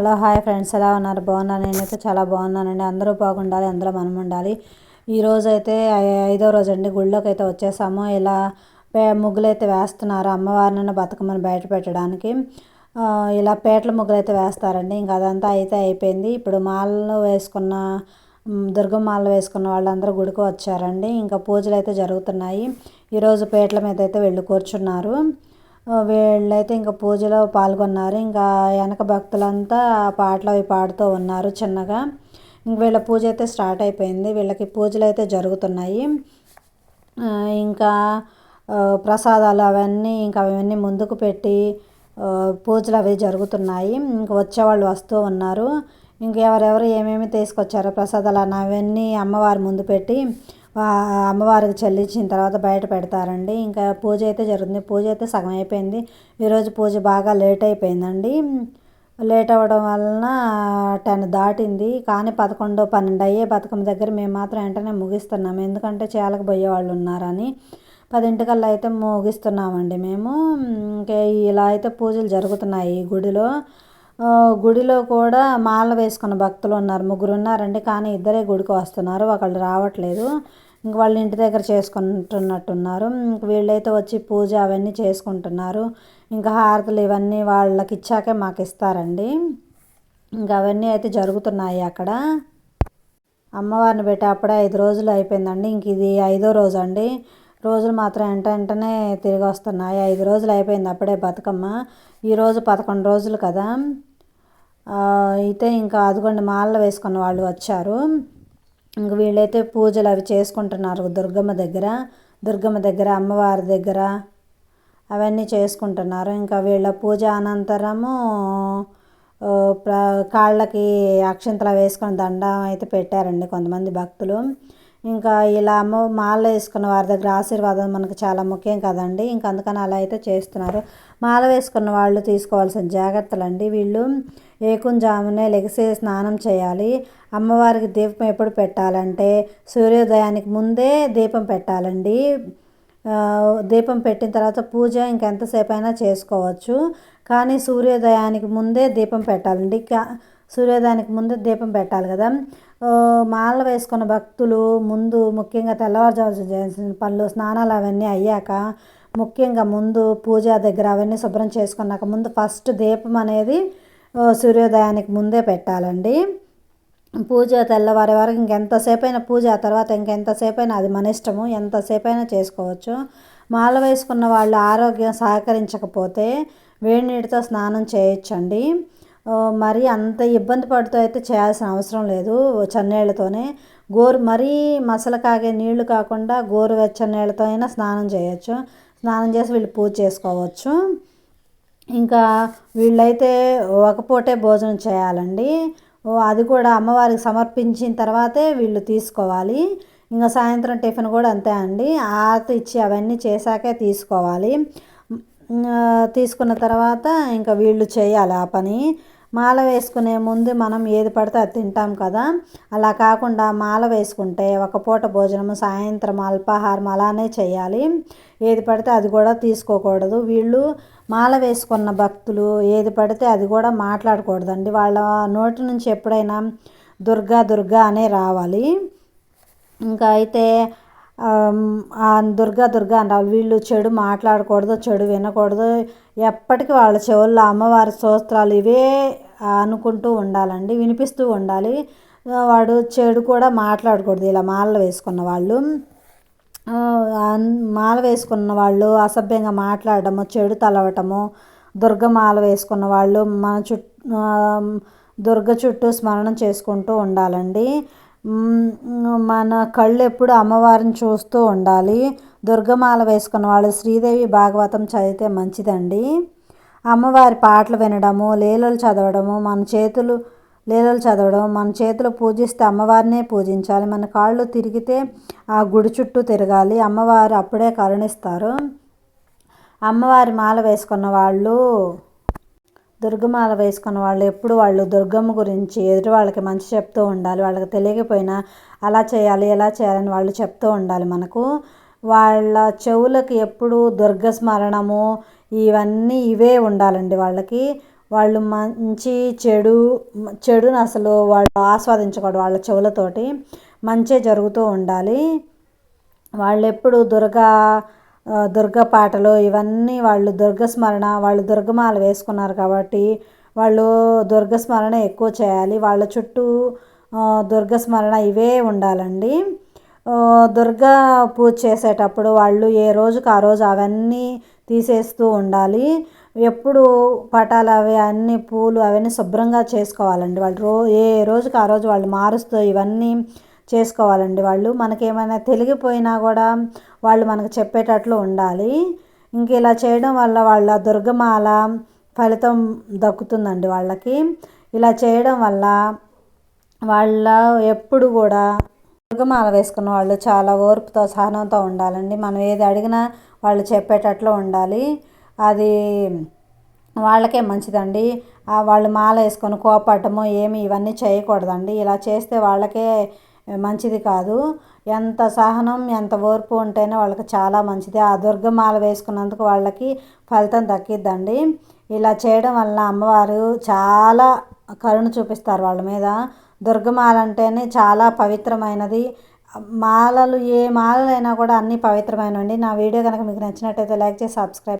Hello hi friends. ఎలా ఉన్నారు? బాగున్నాను నేనైతే చాలా బాగున్నానండి. అందరూ బాగుండాలి అందరూ మనం ఉండాలి ఈరోజు అయితే ఐదో రోజు అండి గుళ్ళోకి అయితే వచ్చేసాము. ఇలా పే ముగ్గులు అయితే వేస్తున్నారు అమ్మవారిని బతుకమ్మని బయట పెట్టడానికి. ఇలా పేటల ముగ్గులు అయితే వేస్తారండి. ఇంకా అదంతా అయితే అయిపోయింది. ఇప్పుడు మాలలో వేసుకున్న దుర్గమాల వేసుకున్న వాళ్ళందరూ గుడికి వచ్చారండి. ఇంకా పూజలు అయితే జరుగుతున్నాయి ఈరోజు పేటల మీద అయితే వెళ్ళి కూర్చున్నారు. వీళ్ళైతే ఇంకా పూజలో పాల్గొన్నారు. ఇంకా వెనక భక్తులంతా పాటలు అవి పాడుతూ ఉన్నారు చిన్నగా. ఇంక వీళ్ళ పూజ అయితే స్టార్ట్ అయిపోయింది. వీళ్ళకి పూజలు అయితే జరుగుతున్నాయి. ఇంకా ప్రసాదాలు అవన్నీ ఇంకా అవన్నీ ముందుకు పెట్టి పూజలు అవి జరుగుతున్నాయి. ఇంక వచ్చేవాళ్ళు వస్తూ ఉన్నారు. ఇంకెవరెవరు ఏమేమి తీసుకొచ్చారో ప్రసాదాలు అవన్నీ అమ్మవారి ముందు పెట్టి అమ్మవారికి చెల్లించిన తర్వాత బయట పెడతారండి. ఇంకా పూజ అయితే జరుగుతుంది. పూజ అయితే సగం అయిపోయింది. ఈరోజు పూజ బాగా లేట్ అయిపోయిందండి. లేట్ అవ్వడం వలన టెన్ దాటింది. కానీ పదకొండు పన్నెండు అయ్యే బతుకమ్మ దగ్గర మేము మాత్రం వెంటనే ముగిస్తున్నాము. ఎందుకంటే చేలకు పోయే వాళ్ళు ఉన్నారని. పదింటికల్లా అయితే ముగిస్తున్నామండి మేము. ఇంకా ఇలా అయితే పూజలు జరుగుతున్నాయి గుడిలో. గుడిలో కూడా మాల వేసుకున్న భక్తులు ఉన్నారు. ముగ్గురు ఉన్నారండి. కానీ ఇద్దరే గుడికి వస్తున్నారు. ఒకళ్ళు రావట్లేదు. ఇంక వాళ్ళ ఇంటి దగ్గర చేసుకుంటున్నట్టున్నారు. ఇంక వీళ్ళైతే వచ్చి పూజ అవన్నీ చేసుకుంటున్నారు. ఇంకా హారతులు ఇవన్నీ వాళ్ళకి ఇచ్చాకే మాకు ఇస్తారండి. ఇంకా అవన్నీ అయితే జరుగుతున్నాయి అక్కడ. అమ్మవారిని పెట్టి అప్పుడే ఐదు రోజులు అయిపోయిందండి. ఇంక ఇది ఐదో రోజు అండి. రోజులు మాత్రం వెంట వెంటనే తిరిగి వస్తున్నాయి. ఐదు రోజులు అయిపోయింది అప్పుడే బతుకమ్మ. ఈరోజు పదకొండు రోజులు కదా. అయితే ఇంకా అదిగోండి మాలలు వేసుకున్న వాళ్ళు వచ్చారు. ఇంక వీళ్ళైతే పూజలు అవి చేసుకుంటున్నారు దుర్గమ్మ దగ్గర దుర్గమ్మ దగ్గర అమ్మవారి దగ్గర అవన్నీ చేసుకుంటున్నారు. ఇంకా వీళ్ళ పూజ అనంతరము కాళ్ళకి అక్షంతలు వేసుకొని దండం అయితే పెట్టారండి కొంతమంది భక్తులు. ఇంకా ఇలా అమ్మ మాల వేసుకున్న వారి దగ్గర ఆశీర్వాదం మనకు చాలా ముఖ్యం కదండి. ఇంక అందుకని అలా అయితే చేస్తున్నారు. మాల వేసుకున్న వాళ్ళు తీసుకోవాల్సిన జాగ్రత్తలు అండి వీళ్ళు ఏకుంజామునే లెగిసి స్నానం చేయాలి. అమ్మవారికి దీపం ఎప్పుడు పెట్టాలంటే సూర్యోదయానికి ముందే దీపం పెట్టాలండి. దీపం పెట్టిన తర్వాత పూజ ఇంకెంతసేపు అయినా చేసుకోవచ్చు. కానీ సూర్యోదయానికి ముందే దీపం పెట్టాలండి. సూర్యోదయానికి ముందే దీపం పెట్టాలి కదా. మాల వేసుకున్న భక్తులు ముందు ముఖ్యంగా తెల్లవారుజాము చేసిన పనులు స్నానాలు అవన్నీ అయ్యాక ముఖ్యంగా ముందు పూజ దగ్గర అవన్నీ శుభ్రం చేసుకున్నాక ముందు ఫస్ట్ దీపం అనేది సూర్యోదయానికి ముందే పెట్టాలండి. పూజ తెల్లవారే వరకు ఇంకెంతసేపు అయినా పూజ ఆ తర్వాత ఇంకెంతసేపు అయినా అది మన ఇష్టము ఎంతసేపు అయినా చేసుకోవచ్చు. మాల వేసుకున్న వాళ్ళు ఆరోగ్యం సహకరించకపోతే వేడి నీటితో స్నానం చేయొచ్చండి. మరి అంత ఇబ్బంది పడుతూ అయితే చేయాల్సిన అవసరం లేదు చన్నీళ్ళతోనే. గోరు మరీ మసలు కాగే నీళ్ళు కాకుండా గోరు వెచ్చనీళ్ళతో అయినా స్నానం చేయొచ్చు. స్నానం చేసి వీళ్ళు పూజ చేసుకోవచ్చు. ఇంకా వీళ్ళైతే ఒక పూటే భోజనం చేయాలండి. అది కూడా అమ్మవారికి సమర్పించిన తర్వాతే వీళ్ళు తీసుకోవాలి. ఇంకా సాయంత్రం టిఫిన్ కూడా అంతే అండి. ఆత ఇచ్చి అవన్నీ చేశాకే తీసుకోవాలి. తీసుకున్న తర్వాత ఇంకా వీళ్ళు చేయాలి ఆ పని. మాల వేసుకునే ముందు మనం ఏది పడితే అది తింటాం కదా. అలా కాకుండా మాల వేసుకుంటే ఒక పూట భోజనము సాయంత్రం అల్పాహారం అలానే చేయాలి. ఏది పడితే అది కూడా తీసుకోకూడదు. వీళ్ళు మాల వేసుకున్న భక్తులు ఏది పడితే అది కూడా మాట్లాడకూడదండి. వాళ్ళ నోటి నుంచి ఎప్పుడైనా దుర్గా దుర్గా అనే రావాలి. ఇంకా అయితే దుర్గా దుర్గా అంటారు వీళ్ళు చెడు మాట్లాడకూడదు చెడు వినకూడదు. ఎప్పటికీ వాళ్ళ చెవుల్లో అమ్మవారి స్తోత్రాలు ఇవే అనుకుంటూ ఉండాలండి వినిపిస్తూ ఉండాలి. వాడు చెడు కూడా మాట్లాడకూడదు ఇలా మాలలు వేసుకున్న వాళ్ళు. మాల వేసుకున్న వాళ్ళు అసభ్యంగా మాట్లాడటము చెడు తలవటము దుర్గ మాల వేసుకున్న వాళ్ళు మన చుట్టూ దుర్గ చుట్టూ స్మరణం చేసుకుంటూ ఉండాలండి. మన కళ్ళు ఎప్పుడు అమ్మవారిని చూస్తూ ఉండాలి. దుర్గమాల వేసుకున్న వాళ్ళు శ్రీదేవి భాగవతం చదివితే మంచిదండి. అమ్మవారి పాటలు వినడము లీలలు చదవడము మన చేతులు లీలలు చదవడం మన చేతులు పూజిస్తే అమ్మవారినే పూజించాలి. మన కాళ్ళు తిరిగితే ఆ గుడి చుట్టూ తిరగాలి. అమ్మవారు అప్పుడే కరుణిస్తారు. అమ్మవారి మాల వేసుకున్న వాళ్ళు దుర్గమాల వేసుకున్న వాళ్ళు ఎప్పుడు వాళ్ళు దుర్గమ్మ గురించి ఎదుటి వాళ్ళకి మంచి చెప్తూ ఉండాలి. వాళ్ళకి తెలియకపోయినా అలా చేయాలి ఎలా చేయాలని వాళ్ళు చెప్తూ ఉండాలి మనకు. వాళ్ళ చెవులకు ఎప్పుడు దుర్గ స్మరణము ఇవన్నీ ఇవే ఉండాలండి వాళ్ళకి. వాళ్ళు మంచి చెడు చెడుని అసలు వాళ్ళు ఆస్వాదించకూడదు వాళ్ళ చెవులతోటి. మంచే జరుగుతూ ఉండాలి. వాళ్ళు ఎప్పుడు దుర్గా దుర్గ పాటలు ఇవన్నీ వాళ్ళు దుర్గస్మరణ వాళ్ళు దుర్గమాల వేసుకున్నారు కాబట్టి వాళ్ళు దుర్గ స్మరణ ఎక్కువ చేయాలి. వాళ్ళ చుట్టూ దుర్గ స్మరణ ఇవే ఉండాలండి. దుర్గా పూజ చేసేటప్పుడు వాళ్ళు ఏ రోజుకి ఆ రోజు అవన్నీ తీసేస్తూ ఉండాలి. ఎప్పుడు పటాలు అవి అన్నీ పూలు అవన్నీ శుభ్రంగా చేసుకోవాలండి వాళ్ళు. రో ఏ రోజుకి ఆ రోజు వాళ్ళు మారుస్తూ ఇవన్నీ చేసుకోవాలండి వాళ్ళు. మనకేమైనా తెలిగిపోయినా కూడా వాళ్ళు మనకు చెప్పేటట్లు ఉండాలి. ఇంక ఇలా చేయడం వల్ల వాళ్ళ దుర్గమాల ఫలితం దక్కుతుందండి వాళ్ళకి. ఇలా చేయడం వల్ల వాళ్ళ ఎప్పుడు కూడా దుర్గమాల వేసుకున్న వాళ్ళు చాలా ఓర్పుతో సహనంతో ఉండాలండి. మనం ఏది అడిగినా వాళ్ళు చెప్పేటట్లు ఉండాలి. అది వాళ్ళకే మంచిదండి. వాళ్ళు మాల వేసుకొని కోపడటము ఏమి ఇవన్నీ చేయకూడదండి. ఇలా చేస్తే వాళ్ళకే మంచిది కాదు. ఎంత సహనం ఎంత ఓర్పు ఉంటేనే వాళ్ళకి చాలా మంచిది. ఆ దుర్గమాల వేసుకున్నందుకు వాళ్ళకి ఫలితం దక్కిద్దండి. ఇలా చేయడం వల్ల అమ్మవారు చాలా కరుణ చూపిస్తారు వాళ్ళ మీద. దుర్గమాల అంటేనే చాలా పవిత్రమైనది. మాలలు ఏ మాలలైనా కూడా అన్నీ పవిత్రమైనవండి. నా వీడియో కనుక మీకు నచ్చినట్టయితే లైక్ చేసి సబ్స్క్రైబ్